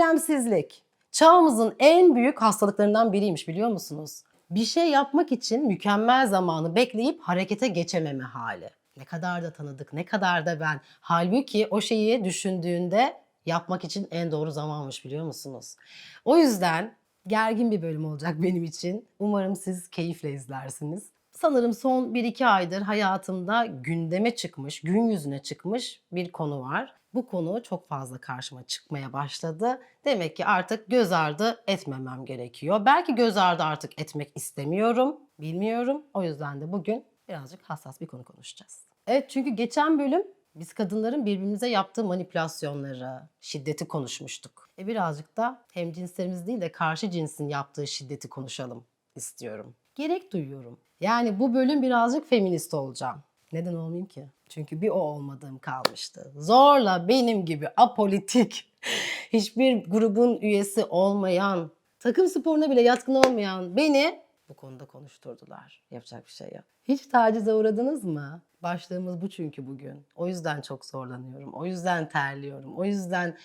Eylemsizlik. Çağımızın en büyük hastalıklarından biriymiş biliyor musunuz? Bir şey yapmak için mükemmel zamanı bekleyip harekete geçememe hali. Ne kadar da tanıdık, ne kadar da ben. Halbuki o şeyi düşündüğünde yapmak için en doğru zamanmış biliyor musunuz? O yüzden gergin bir bölüm olacak benim için. Umarım siz keyifle izlersiniz. Sanırım son 1-2 aydır hayatımda gündeme çıkmış, gün yüzüne çıkmış bir konu var. Bu konu çok fazla karşıma çıkmaya başladı. Demek ki artık göz ardı etmemem gerekiyor. Belki göz ardı artık etmek istemiyorum, bilmiyorum. O yüzden de bugün birazcık hassas bir konu konuşacağız. Evet çünkü geçen bölüm biz kadınların birbirimize yaptığı manipülasyonları, şiddeti konuşmuştuk. E birazcık da hem cinslerimiz değil de karşı cinsin yaptığı şiddeti konuşalım istiyorum. Gerek duyuyorum. Yani bu bölüm birazcık feminist olacağım. Neden olmayayım ki? Çünkü bir o olmadığım kalmıştı. Zorla benim gibi apolitik, hiçbir grubun üyesi olmayan, takım sporuna bile yatkın olmayan beni bu konuda konuşturdular. Yapacak bir şey yok. Hiç tacize uğradınız mı? Başlığımız bu çünkü bugün. O yüzden çok zorlanıyorum. O yüzden terliyorum. O yüzden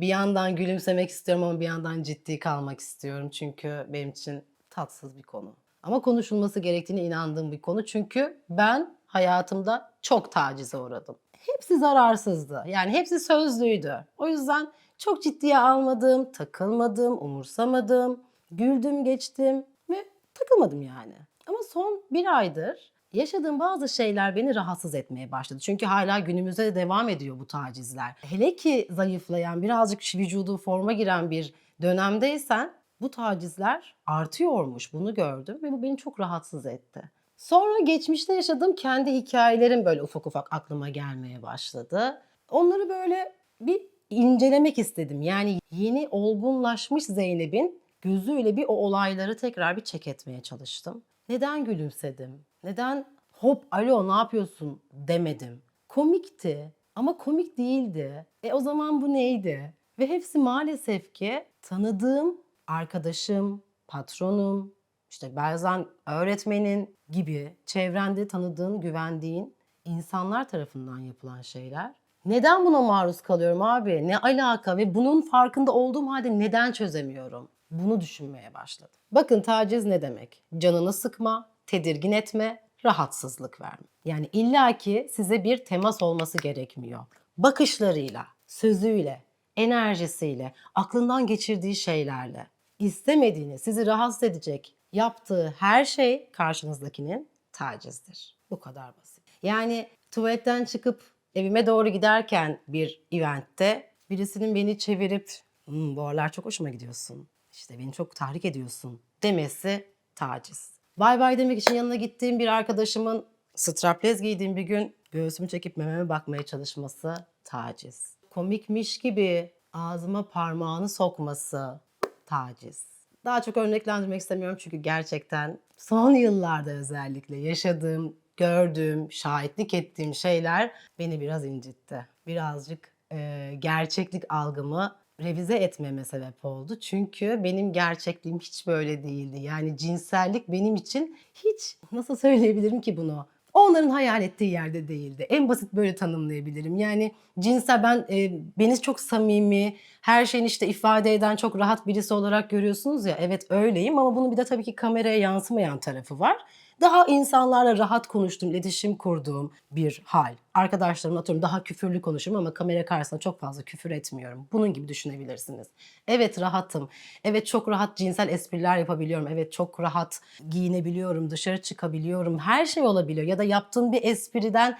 bir yandan gülümsemek istiyorum ama bir yandan ciddi kalmak istiyorum. Çünkü benim için tatsız bir konu. Ama konuşulması gerektiğine inandığım bir konu. Çünkü ben hayatımda çok tacize uğradım. Hepsi zararsızdı. Yani hepsi sözlüydü. O yüzden çok ciddiye almadım, takılmadım, umursamadım. Güldüm, geçtim ve takılmadım yani. Ama son bir aydır yaşadığım bazı şeyler beni rahatsız etmeye başladı. Çünkü hala günümüzde de devam ediyor bu tacizler. Hele ki zayıflayan, birazcık vücudu forma giren bir dönemdeysen bu tacizler artıyormuş. Bunu gördüm ve bu beni çok rahatsız etti. Sonra geçmişte yaşadığım kendi hikayelerim böyle ufak ufak aklıma gelmeye başladı. Onları böyle bir incelemek istedim. Yani yeni olgunlaşmış Zeynep'in gözüyle bir o olayları tekrar bir çek etmeye çalıştım. Neden gülümsedim? Neden hop alo ne yapıyorsun demedim? Komikti ama komik değildi. E o zaman bu neydi? Ve hepsi maalesef ki tanıdığım arkadaşım, patronum, işte bazen öğretmenin gibi çevrende tanıdığın, güvendiğin insanlar tarafından yapılan şeyler. Neden buna maruz kalıyorum abi? Ne alaka ve bunun farkında olduğum halde neden çözemiyorum? Bunu düşünmeye başladım. Bakın taciz ne demek? Canını sıkma, tedirgin etme, rahatsızlık verme. Yani illaki size bir temas olması gerekmiyor. Bakışlarıyla, sözüyle, enerjisiyle, aklından geçirdiği şeylerle, istemediğini, sizi rahatsız edecek yaptığı her şey karşınızdakinin tacizdir. Bu kadar basit. Yani tuvaletten çıkıp evime doğru giderken bir eventte birisinin beni çevirip "Hmm, bu aralar çok hoşuma gidiyorsun. İşte beni çok tahrik ediyorsun demesi taciz. Bay bay demek için yanına gittiğim bir arkadaşımın straplez giydiğim bir gün göğsümü çekip mememe bakmaya çalışması taciz. Komikmiş gibi ağzıma parmağını sokması taciz. Daha çok örneklendirmek istemiyorum çünkü gerçekten son yıllarda özellikle yaşadığım, gördüğüm, şahitlik ettiğim şeyler beni biraz incitti. Birazcık e, gerçeklik algımı revize etmeme sebep oldu. Çünkü benim gerçekliğim hiç böyle değildi. Yani cinsellik benim için hiç nasıl söyleyebilirim ki bunu? Onların hayal ettiği yerde değildi. En basit böyle tanımlayabilirim. Yani cinsel ben e, beni çok samimi, her şeyin işte ifade eden çok rahat birisi olarak görüyorsunuz ya. Evet öyleyim ama bunun bir de tabii ki kameraya yansımayan tarafı var. Daha insanlarla rahat konuştuğum, iletişim kurduğum bir hal. Arkadaşlarımla atıyorum daha küfürlü konuşurum ama kamera karşısında çok fazla küfür etmiyorum. Bunun gibi düşünebilirsiniz. Evet rahatım. Evet çok rahat cinsel espriler yapabiliyorum. Evet çok rahat giyinebiliyorum, dışarı çıkabiliyorum. Her şey olabiliyor. Ya da yaptığım bir espriden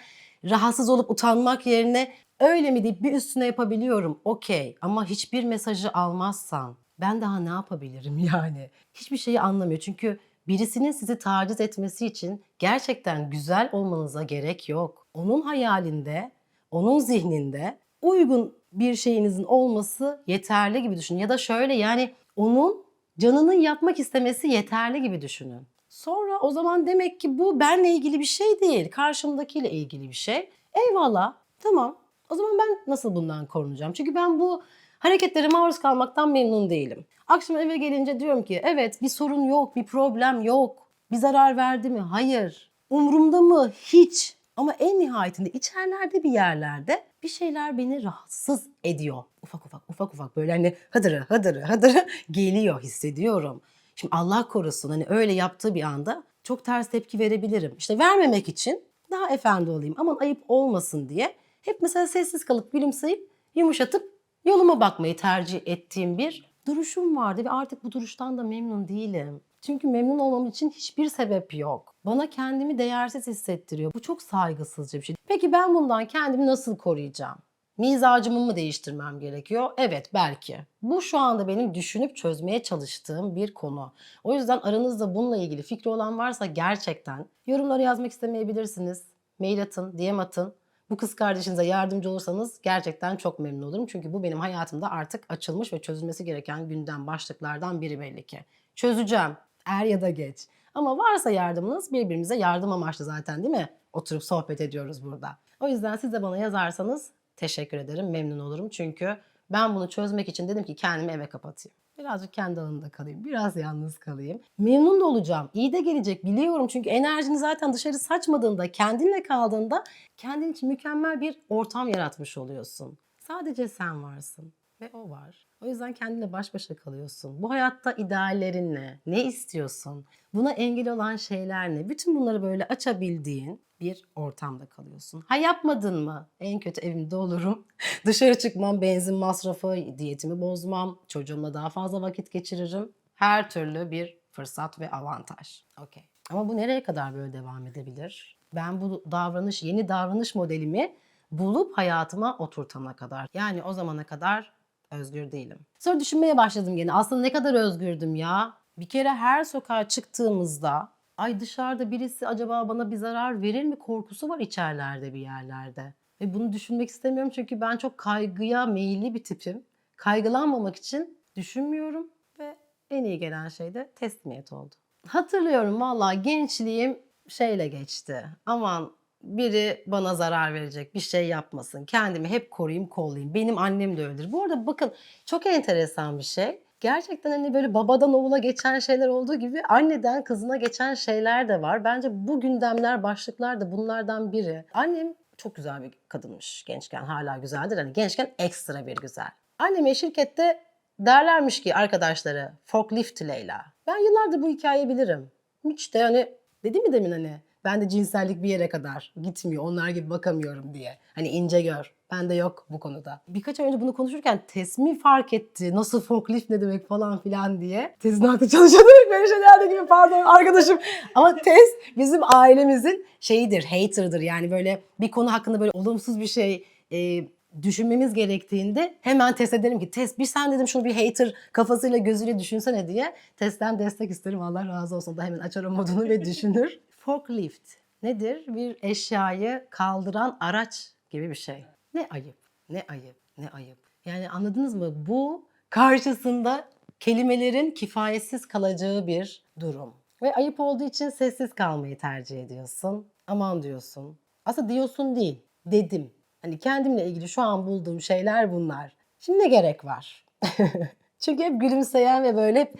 rahatsız olup utanmak yerine öyle mi deyip bir üstüne yapabiliyorum. Okey ama hiçbir mesajı almazsan ben daha ne yapabilirim yani? Hiçbir şeyi anlamıyor. Çünkü birisinin sizi taciz etmesi için gerçekten güzel olmanıza gerek yok. Onun hayalinde, onun zihninde uygun bir şeyinizin olması yeterli gibi düşünün. Ya da şöyle yani onun canının yapmak istemesi yeterli gibi düşünün. Sonra o zaman demek ki bu benle ilgili bir şey değil, karşımdakiyle ilgili bir şey. Eyvallah, tamam. O zaman ben nasıl bundan korunacağım? Çünkü ben bu hareketlere maruz kalmaktan memnun değilim. Akşam eve gelince diyorum ki evet bir sorun yok, bir problem yok. Bir zarar verdi mi? Hayır. Umrumda mı? Hiç. Ama en nihayetinde içerlerde bir yerlerde bir şeyler beni rahatsız ediyor. Ufak ufak ufak ufak böyle hani hıdırı hıdırı hıdırı geliyor hissediyorum. Şimdi Allah korusun hani öyle yaptığı bir anda çok ters tepki verebilirim. İşte vermemek için daha efendi olayım aman ayıp olmasın diye hep mesela sessiz kalıp gülümseyip yumuşatıp yoluma bakmayı tercih ettiğim bir duruşum vardı ve artık bu duruştan da memnun değilim. Çünkü memnun olmam için hiçbir sebep yok. Bana kendimi değersiz hissettiriyor. Bu çok saygısızca bir şey. Peki ben bundan kendimi nasıl koruyacağım? Mizacımı mı değiştirmem gerekiyor? Evet belki. Bu şu anda benim düşünüp çözmeye çalıştığım bir konu. O yüzden aranızda bununla ilgili fikri olan varsa gerçekten yorumlara yazmak istemeyebilirsiniz. Mail atın, DM atın. Bu kız kardeşinize yardımcı olursanız gerçekten çok memnun olurum. Çünkü bu benim hayatımda artık açılmış ve çözülmesi gereken gündem başlıklardan biri belli ki. Çözeceğim. Er ya da geç. Ama varsa yardımınız birbirimize yardım amaçlı zaten değil mi? Oturup sohbet ediyoruz burada. O yüzden siz de bana yazarsanız teşekkür ederim, memnun olurum. Çünkü ben bunu çözmek için dedim ki kendimi eve kapatayım. Birazcık kendi alanımda kalayım, biraz yalnız kalayım. Memnun da olacağım, iyi de gelecek biliyorum. Çünkü enerjini zaten dışarı saçmadığında, kendinle kaldığında kendin için mükemmel bir ortam yaratmış oluyorsun. Sadece sen varsın ve o var. O yüzden kendinle baş başa kalıyorsun. Bu hayatta ideallerin ne? Ne istiyorsun? Buna engel olan şeyler ne? Bütün bunları böyle açabildiğin bir ortamda kalıyorsun. Ha yapmadın mı? En kötü evimde olurum. Dışarı çıkmam, benzin masrafı, diyetimi bozmam, çocuğumla daha fazla vakit geçiririm. Her türlü bir fırsat ve avantaj. Okey. Ama bu nereye kadar böyle devam edebilir? Ben bu davranış, yeni davranış modelimi bulup hayatıma oturtana kadar. Yani o zamana kadar özgür değilim. Sonra düşünmeye başladım gene. Aslında ne kadar özgürdüm ya. Bir kere her sokağa çıktığımızda ay dışarıda birisi acaba bana bir zarar verir mi korkusu var içerlerde bir yerlerde. Ve bunu düşünmek istemiyorum çünkü ben çok kaygıya meyilli bir tipim. Kaygılanmamak için düşünmüyorum ve en iyi gelen şey de teslimiyet oldu. Hatırlıyorum valla gençliğim şeyle geçti. Aman biri bana zarar verecek bir şey yapmasın. Kendimi hep koruyayım kollayayım. Benim annem de öyledir. Bu arada bakın çok enteresan bir şey. Gerçekten hani böyle babadan oğula geçen şeyler olduğu gibi anneden kızına geçen şeyler de var. Bence bu gündemler, başlıklar da bunlardan biri. Annem çok güzel bir kadınmış gençken. Hala güzeldir. Hani gençken ekstra bir güzel. Anneme şirkette derlermiş ki arkadaşları forklift Leyla. Ben yıllardır bu hikayeyi bilirim. Hiç de hani dedim mi demin hani ben de cinsellik bir yere kadar gitmiyor. Onlar gibi bakamıyorum diye. Hani ince gör. Bende yok bu konuda. Birkaç ay önce bunu konuşurken Tesmi fark etti. Nasıl forklift ne demek falan filan diye. Tezin çalışıyor demek böyle şeylerde gibi pardon arkadaşım. Ama Tez bizim ailemizin şeyidir, hater'dır. Yani böyle bir konu hakkında böyle olumsuz bir şey e, düşünmemiz gerektiğinde hemen test ederim ki test bir sen dedim şunu bir hater kafasıyla gözüyle düşünsene diye testten destek isterim Allah razı olsun da hemen açar o modunu ve düşünür. Forklift nedir? Bir eşyayı kaldıran araç gibi bir şey. Ne ayıp, ne ayıp, ne ayıp. Yani anladınız mı? Bu karşısında kelimelerin kifayetsiz kalacağı bir durum. Ve ayıp olduğu için sessiz kalmayı tercih ediyorsun. Aman diyorsun. Aslında diyorsun değil, dedim. Hani kendimle ilgili şu an bulduğum şeyler bunlar. Şimdi ne gerek var? Çünkü hep gülümseyen ve böyle hep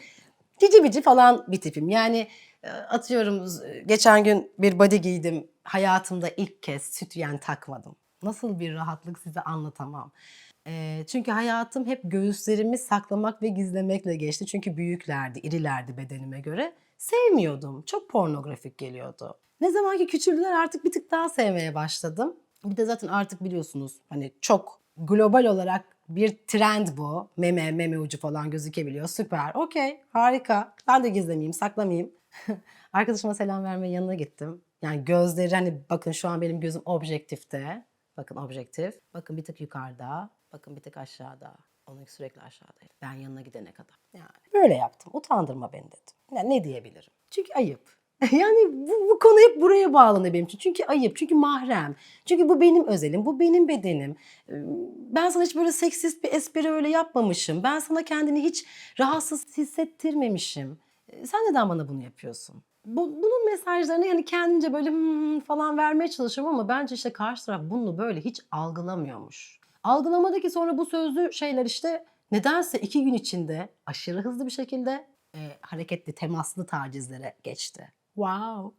cici bici falan bir tipim. Yani atıyorum geçen gün bir body giydim. Hayatımda ilk kez sütyen takmadım. Nasıl bir rahatlık size anlatamam. E, çünkü hayatım hep göğüslerimi saklamak ve gizlemekle geçti. Çünkü büyüklerdi, irilerdi bedenime göre. Sevmiyordum. Çok pornografik geliyordu. Ne zaman ki küçüldüler artık bir tık daha sevmeye başladım. Bir de zaten artık biliyorsunuz hani çok global olarak bir trend bu. Meme, meme ucu falan gözükebiliyor. Süper. Okey. Harika. Ben de gizlemeyeyim, saklamayayım. Arkadaşıma selam vermeye yanına gittim. Yani gözleri hani bakın şu an benim gözüm objektifte. Bakın objektif. Bakın bir tık yukarıda. Bakın bir tık aşağıda. Onun sürekli aşağıdaydı. Ben yanına gidene kadar. Yani böyle yaptım. Utandırma beni dedim. Yani ne diyebilirim? Çünkü ayıp. Yani bu, bu konu hep buraya bağlanıyor benim için. Çünkü ayıp, çünkü mahrem. Çünkü bu benim özelim, bu benim bedenim. Ben sana hiç böyle seksist bir espri öyle yapmamışım. Ben sana kendini hiç rahatsız hissettirmemişim. Sen neden bana bunu yapıyorsun? Bu, bunun mesajlarını yani kendince böyle hmm falan vermeye çalışıyorum ama bence işte karşı taraf bunu böyle hiç algılamıyormuş. Algılamadı ki sonra bu sözlü şeyler işte nedense iki gün içinde aşırı hızlı bir şekilde e, hareketli, temaslı tacizlere geçti. Wow.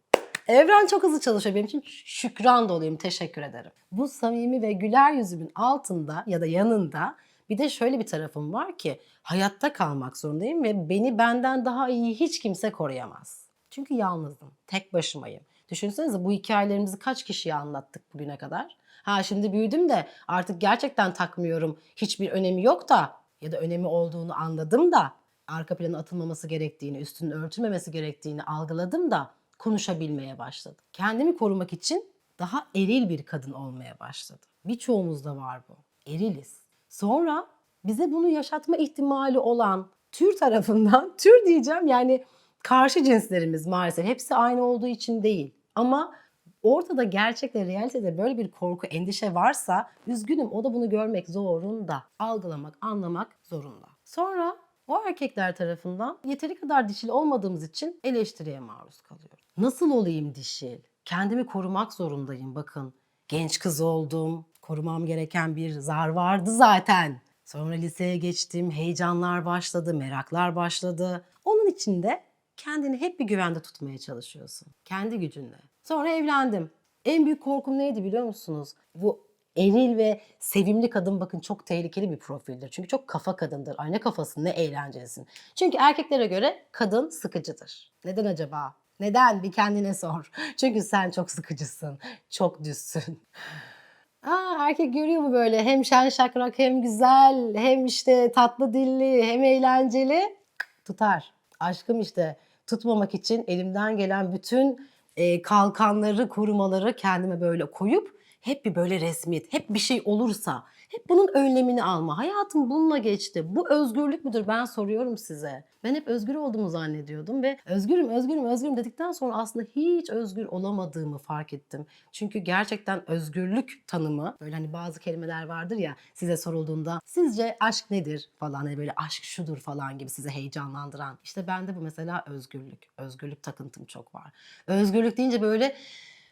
Evren çok hızlı çalışıyor benim için. Şükran doluyum. Teşekkür ederim. Bu samimi ve güler yüzümün altında ya da yanında bir de şöyle bir tarafım var ki hayatta kalmak zorundayım ve beni benden daha iyi hiç kimse koruyamaz. Çünkü yalnızım. Tek başımayım. Düşünsenize bu hikayelerimizi kaç kişiye anlattık bugüne kadar? Ha şimdi büyüdüm de artık gerçekten takmıyorum. Hiçbir önemi yok da ya da önemi olduğunu anladım da arka plana atılmaması gerektiğini, üstünün örtülmemesi gerektiğini algıladım da konuşabilmeye başladım. Kendimi korumak için daha eril bir kadın olmaya başladım. Birçoğumuzda var bu. Eriliz. Sonra bize bunu yaşatma ihtimali olan tür tarafından, tür diyeceğim yani karşı cinslerimiz maalesef hepsi aynı olduğu için değil. Ama ortada gerçekte, realitede böyle bir korku, endişe varsa üzgünüm o da bunu görmek zorunda. Algılamak, anlamak zorunda. Sonra o erkekler tarafından yeteri kadar dişil olmadığımız için eleştiriye maruz kalıyoruz. Nasıl olayım dişil? Kendimi korumak zorundayım bakın. Genç kız oldum. Korumam gereken bir zar vardı zaten. Sonra liseye geçtim. Heyecanlar başladı, meraklar başladı. Onun için de kendini hep bir güvende tutmaya çalışıyorsun. Kendi gücünle. Sonra evlendim. En büyük korkum neydi biliyor musunuz? Bu eril ve sevimli kadın bakın çok tehlikeli bir profildir. Çünkü çok kafa kadındır. Ay ne kafası ne eğlencelisin. Çünkü erkeklere göre kadın sıkıcıdır. Neden acaba? Neden? Bir kendine sor. Çünkü sen çok sıkıcısın. Çok düzsün. Aa, erkek görüyor mu böyle hem şen şakrak hem güzel hem işte tatlı dilli hem eğlenceli tutar. Aşkım işte tutmamak için elimden gelen bütün e, kalkanları, korumaları kendime böyle koyup hep bir böyle resmiyet, hep bir şey olursa, hep bunun önlemini alma. Hayatım bununla geçti. Bu özgürlük müdür? Ben soruyorum size. Ben hep özgür olduğumu zannediyordum ve özgürüm, özgürüm, özgürüm dedikten sonra aslında hiç özgür olamadığımı fark ettim. Çünkü gerçekten özgürlük tanımı, böyle hani bazı kelimeler vardır ya size sorulduğunda sizce aşk nedir falan hani böyle aşk şudur falan gibi size heyecanlandıran. İşte bende bu mesela özgürlük. Özgürlük takıntım çok var. Özgürlük deyince böyle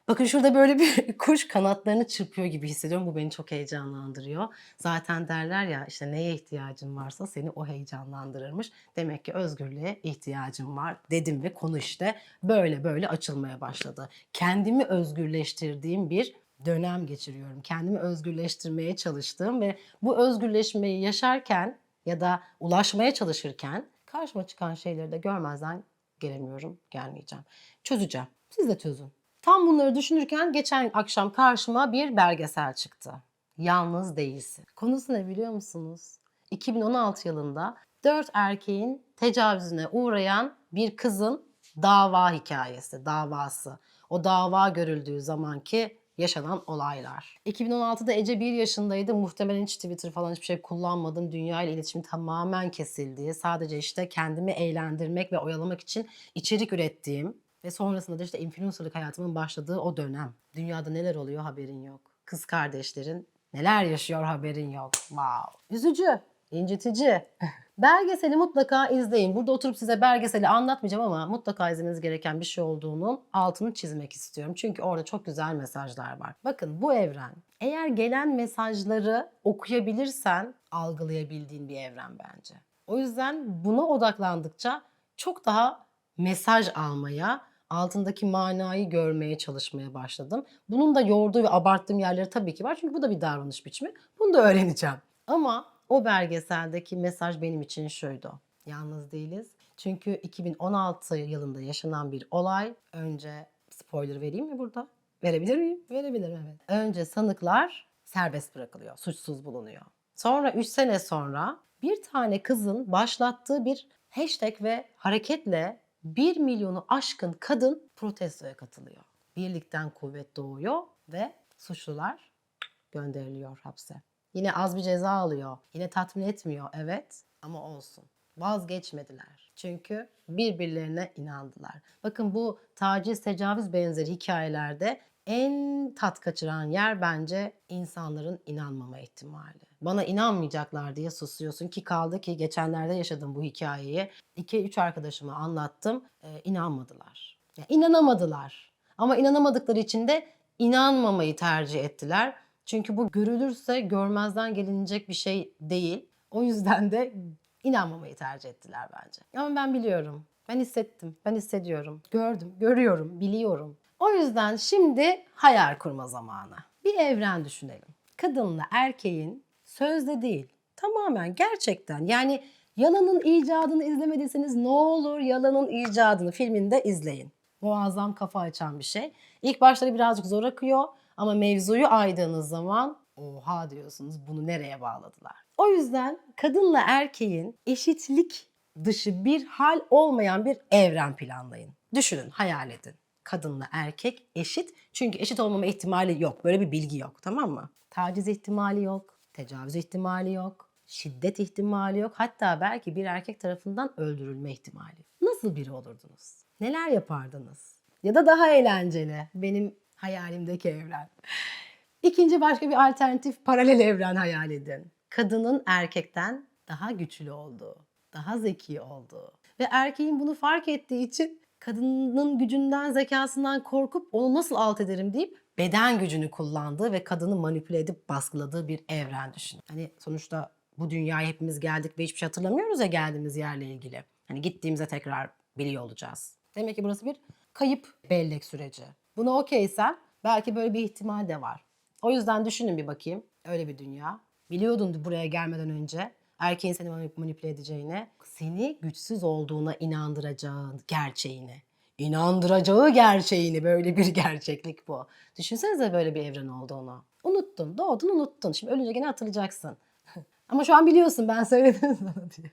Bakın şurada böyle bir kuş kanatlarını çırpıyor gibi hissediyorum. Bu beni çok heyecanlandırıyor. Zaten derler ya işte neye ihtiyacın varsa seni o heyecanlandırırmış. Demek ki özgürlüğe ihtiyacım var dedim ve konu işte böyle böyle açılmaya başladı. Kendimi özgürleştirdiğim bir dönem geçiriyorum. Kendimi özgürleştirmeye çalıştığım ve bu özgürleşmeyi yaşarken ya da ulaşmaya çalışırken karşıma çıkan şeyleri de görmezden gelemiyorum, gelmeyeceğim. Çözeceğim. Siz de çözün. Tam bunları düşünürken geçen akşam karşıma bir belgesel çıktı. Yalnız değilsin. Konusu ne biliyor musunuz? 2016 yılında dört erkeğin tecavüzüne uğrayan bir kızın dava hikayesi, davası. O dava görüldüğü zamanki yaşanan olaylar. 2016'da Ece 1 yaşındaydı. Muhtemelen hiç Twitter falan hiçbir şey kullanmadım. Dünya ile iletişim tamamen kesildiği, sadece işte kendimi eğlendirmek ve oyalamak için içerik ürettiğim ve sonrasında da işte influencerlık hayatımın başladığı o dönem. Dünyada neler oluyor haberin yok. Kız kardeşlerin neler yaşıyor haberin yok. Wow. Üzücü, incitici. Belgeseli mutlaka izleyin. Burada oturup size belgeseli anlatmayacağım ama mutlaka izlemeniz gereken bir şey olduğunun altını çizmek istiyorum. Çünkü orada çok güzel mesajlar var. Bakın bu evren eğer gelen mesajları okuyabilirsen algılayabildiğin bir evren bence. O yüzden buna odaklandıkça çok daha mesaj almaya, altındaki manayı görmeye çalışmaya başladım. Bunun da yorduğu ve abarttığım yerleri tabii ki var. Çünkü bu da bir davranış biçimi. Bunu da öğreneceğim. Ama o belgeseldeki mesaj benim için şuydu. Yalnız değiliz. Çünkü 2016 yılında yaşanan bir olay. Önce spoiler vereyim mi burada? Verebilir miyim? Verebilirim evet. Önce sanıklar serbest bırakılıyor. Suçsuz bulunuyor. Sonra 3 sene sonra bir tane kızın başlattığı bir hashtag ve hareketle 1 milyonu aşkın kadın protestoya katılıyor. Birlikten kuvvet doğuyor ve suçlular gönderiliyor hapse. Yine az bir ceza alıyor. Yine tatmin etmiyor evet ama olsun. Vazgeçmediler. Çünkü birbirlerine inandılar. Bakın bu taciz, tecavüz benzeri hikayelerde en tat kaçıran yer bence insanların inanmama ihtimali. Bana inanmayacaklar diye susuyorsun ki kaldı ki geçenlerde yaşadım bu hikayeyi. 2-3 arkadaşıma anlattım. Ee, inanmadılar. Yani inanamadılar. Ama inanamadıkları için de inanmamayı tercih ettiler. Çünkü bu görülürse görmezden gelinecek bir şey değil. O yüzden de inanmamayı tercih ettiler bence. Ama ben biliyorum. Ben hissettim. Ben hissediyorum. Gördüm, görüyorum, biliyorum. O yüzden şimdi hayal kurma zamanı. Bir evren düşünelim. Kadınla erkeğin sözde değil, tamamen gerçekten yani Yalan'ın icadını izlemediyseniz ne olur Yalan'ın icadını filminde izleyin. Muazzam kafa açan bir şey. İlk başları birazcık zor akıyor ama mevzuyu aydığınız zaman oha diyorsunuz bunu nereye bağladılar. O yüzden kadınla erkeğin eşitlik dışı bir hal olmayan bir evren planlayın. Düşünün, hayal edin. Kadınla erkek eşit. Çünkü eşit olmama ihtimali yok. Böyle bir bilgi yok tamam mı? Taciz ihtimali yok. Tecavüz ihtimali yok. Şiddet ihtimali yok. Hatta belki bir erkek tarafından öldürülme ihtimali. Nasıl biri olurdunuz? Neler yapardınız? Ya da daha eğlenceli. Benim hayalimdeki evren. İkinci başka bir alternatif paralel evren hayal edin. Kadının erkekten daha güçlü olduğu, daha zeki olduğu ve erkeğin bunu fark ettiği için kadının gücünden, zekasından korkup onu nasıl alt ederim deyip beden gücünü kullandığı ve kadını manipüle edip baskıladığı bir evren düşünün. Hani sonuçta bu dünyaya hepimiz geldik ve hiçbir şey hatırlamıyoruz ya geldiğimiz yerle ilgili. Hani gittiğimizde tekrar biliyor olacağız. Demek ki burası bir kayıp bellek süreci. Buna okeysen belki böyle bir ihtimal de var. O yüzden düşünün bir bakayım. Öyle bir dünya. Biliyordun buraya gelmeden önce erkeğin seni manip- manipüle edeceğini, seni güçsüz olduğuna inandıracağı gerçeğini. İnandıracağı gerçeğini böyle bir gerçeklik bu. Düşünsenize böyle bir evren olduğunu. Unuttun, doğdun unuttun. Şimdi ölünce gene hatırlayacaksın. Ama şu an biliyorsun ben söyledim sana diye.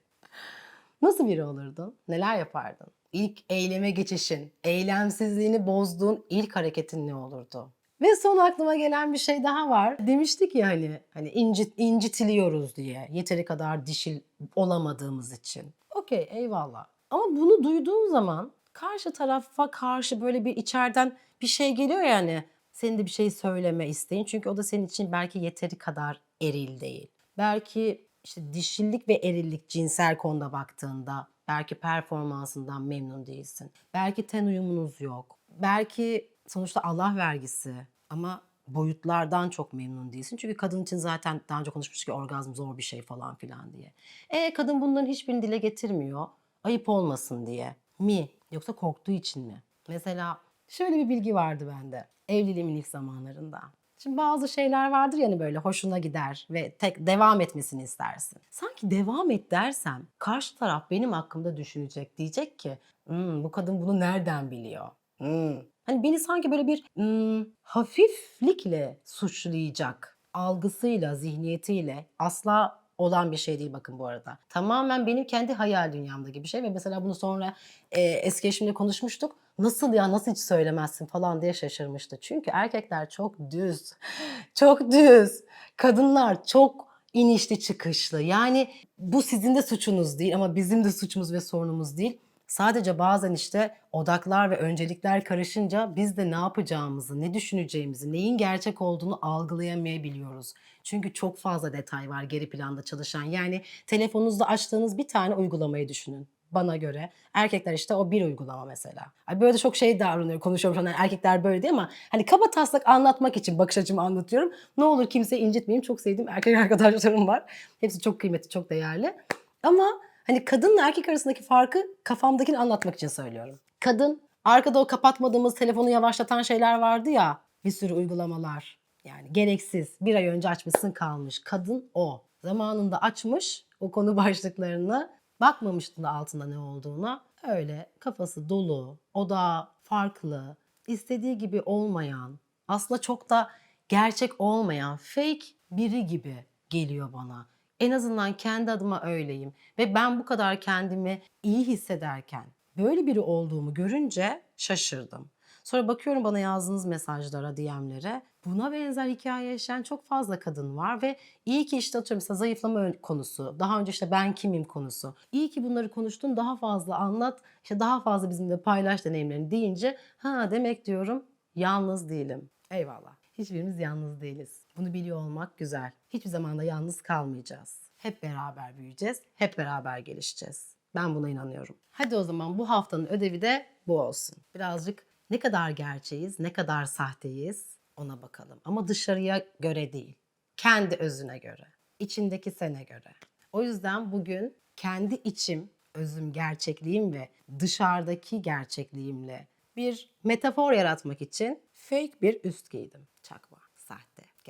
Nasıl biri olurdun? Neler yapardın? İlk eyleme geçişin, eylemsizliğini bozduğun ilk hareketin ne olurdu? Ve son aklıma gelen bir şey daha var. Demiştik ya hani hani incit, incitiliyoruz diye. Yeteri kadar dişil olamadığımız için. Okey eyvallah. Ama bunu duyduğun zaman karşı tarafa karşı böyle bir içeriden bir şey geliyor yani. Senin de bir şey söyleme isteğin. Çünkü o da senin için belki yeteri kadar eril değil. Belki işte dişillik ve erillik cinsel konuda baktığında belki performansından memnun değilsin. Belki ten uyumunuz yok. Belki sonuçta Allah vergisi ama boyutlardan çok memnun değilsin. Çünkü kadın için zaten daha önce konuşmuştuk ki orgazm zor bir şey falan filan diye. E kadın bunların hiçbirini dile getirmiyor. Ayıp olmasın diye mi? Yoksa korktuğu için mi? Mesela şöyle bir bilgi vardı bende evliliğimin ilk zamanlarında. Şimdi bazı şeyler vardır yani böyle hoşuna gider ve tek devam etmesini istersin. Sanki devam et dersem karşı taraf benim hakkımda düşünecek. Diyecek ki "Hmm, bu kadın bunu nereden biliyor? Hmm." Hani beni sanki böyle bir hmm, hafiflikle suçlayacak algısıyla, zihniyetiyle asla olan bir şey değil bakın bu arada. Tamamen benim kendi hayal dünyamdaki bir şey ve mesela bunu sonra e, eski eşimle konuşmuştuk. Nasıl ya nasıl hiç söylemezsin falan diye şaşırmıştı. Çünkü erkekler çok düz, çok düz. Kadınlar çok inişli çıkışlı. Yani bu sizin de suçunuz değil ama bizim de suçumuz ve sorunumuz değil. Sadece bazen işte odaklar ve öncelikler karışınca biz de ne yapacağımızı, ne düşüneceğimizi, neyin gerçek olduğunu algılayamayabiliyoruz. Çünkü çok fazla detay var geri planda çalışan. Yani telefonunuzda açtığınız bir tane uygulamayı düşünün bana göre. Erkekler işte o bir uygulama mesela. Ay böyle de çok şey davranıyor, konuşuyorum şu an. Yani erkekler böyle değil ama hani kaba taslak anlatmak için bakış açımı anlatıyorum. Ne olur kimseyi incitmeyeyim. Çok sevdiğim erkek arkadaşlarım var. Hepsi çok kıymetli, çok değerli. Ama hani kadınla erkek arasındaki farkı kafamdakini anlatmak için söylüyorum. Kadın arkada o kapatmadığımız telefonu yavaşlatan şeyler vardı ya bir sürü uygulamalar. Yani gereksiz bir ay önce açmışsın kalmış. Kadın o. Zamanında açmış o konu başlıklarını bakmamıştı da altında ne olduğuna. Öyle kafası dolu, o da farklı, istediği gibi olmayan, aslında çok da gerçek olmayan fake biri gibi geliyor bana. En azından kendi adıma öyleyim. Ve ben bu kadar kendimi iyi hissederken böyle biri olduğumu görünce şaşırdım. Sonra bakıyorum bana yazdığınız mesajlara, DM'lere. Buna benzer hikaye yaşayan çok fazla kadın var ve iyi ki işte atıyorum mesela zayıflama konusu, daha önce işte ben kimim konusu. İyi ki bunları konuştun, daha fazla anlat, işte daha fazla bizimle paylaş deneyimlerini deyince ha demek diyorum yalnız değilim. Eyvallah. Hiçbirimiz yalnız değiliz. Bunu biliyor olmak güzel. Hiçbir zaman da yalnız kalmayacağız. Hep beraber büyüyeceğiz, hep beraber gelişeceğiz. Ben buna inanıyorum. Hadi o zaman bu haftanın ödevi de bu olsun. Birazcık ne kadar gerçeğiz, ne kadar sahteyiz ona bakalım. Ama dışarıya göre değil. Kendi özüne göre. içindeki sene göre. O yüzden bugün kendi içim, özüm, gerçekliğim ve dışarıdaki gerçekliğimle bir metafor yaratmak için fake bir üst giydim. Çakma,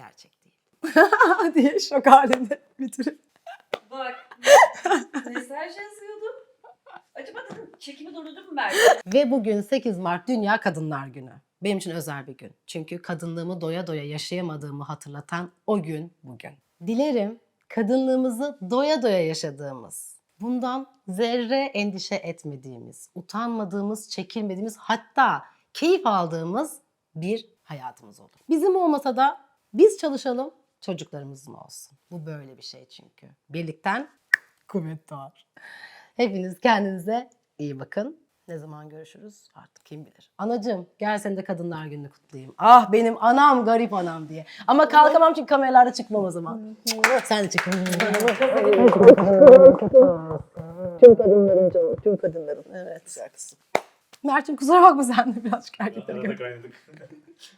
gerçek değil. diye şok halinde bitirip. Bak. Mesaj yazıyordum. Acaba dedim çekimi durdurdum mu belki? Ve bugün 8 Mart Dünya Kadınlar Günü. Benim için özel bir gün. Çünkü kadınlığımı doya doya yaşayamadığımı hatırlatan o gün bugün. Dilerim kadınlığımızı doya doya yaşadığımız, bundan zerre endişe etmediğimiz, utanmadığımız, çekinmediğimiz hatta keyif aldığımız bir hayatımız olur. Bizim olmasa da biz çalışalım, çocuklarımızın olsun. Bu böyle bir şey çünkü. Birlikten kuvvet doğar. Hepiniz kendinize iyi bakın. Ne zaman görüşürüz artık kim bilir. Anacığım gel sen de kadınlar gününü kutlayayım. Ah benim anam garip anam diye. Ama kalkamam çünkü kameralarda çıkmam o zaman. sen de çık. tüm kadınların canım, tüm kadınların. Evet. Mert'im kusura bakma sen de birazcık erkeklere Arada kaynadık.